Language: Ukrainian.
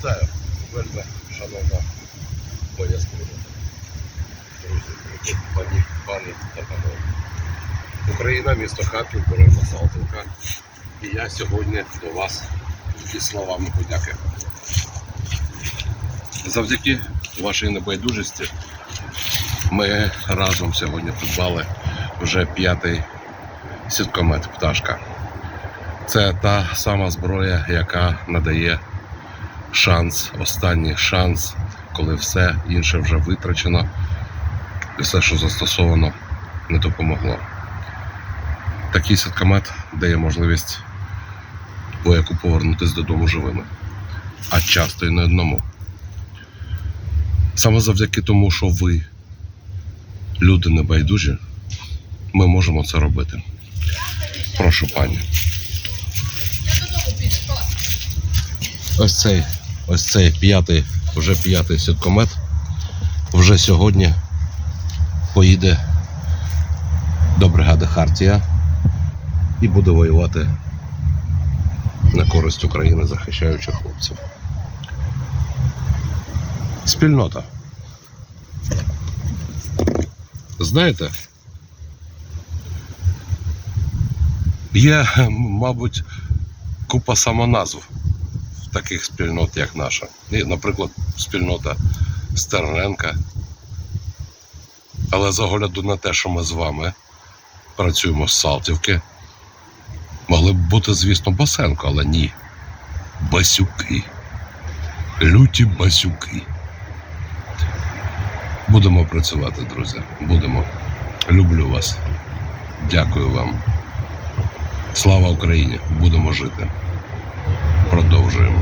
Вітаю, вельми шановна моя спільнота. Друзі, пані, пані та панове. Україна, місто Харків, Бережна Салтівка. І я сьогодні до вас із словами подяки. Завдяки вашій небайдужості ми разом сьогодні придбали вже п'ятий сіткомет пташка. Це та сама зброя, яка надає шанс, останній шанс, коли все інше вже витрачено, і все, що застосовано, не допомогло. Такий сіткомет дає можливість вояку повернутися додому живими, а часто і не одному. Саме завдяки тому, що ви, люди небайдужі, ми можемо це робити. Прошу пані. Ось цей, ось цей п'ятий, вже п'ятий сіткомет вже сьогодні поїде до бригади Хартія і буде воювати на користь України, захищаючи хлопців. Спільнота. Знаєте, є, мабуть, купа самоназв таких спільнот, як наша. І, наприклад, спільнота Стерненка. Але з огляду на те, що ми з вами працюємо з Салтівки, могли б бути, звісно, Басенко, але ні. Басюки. Люті басюки. Будемо працювати, друзі. Будемо. Люблю вас. Дякую вам. Слава Україні! Будемо жити. Продовжуємо.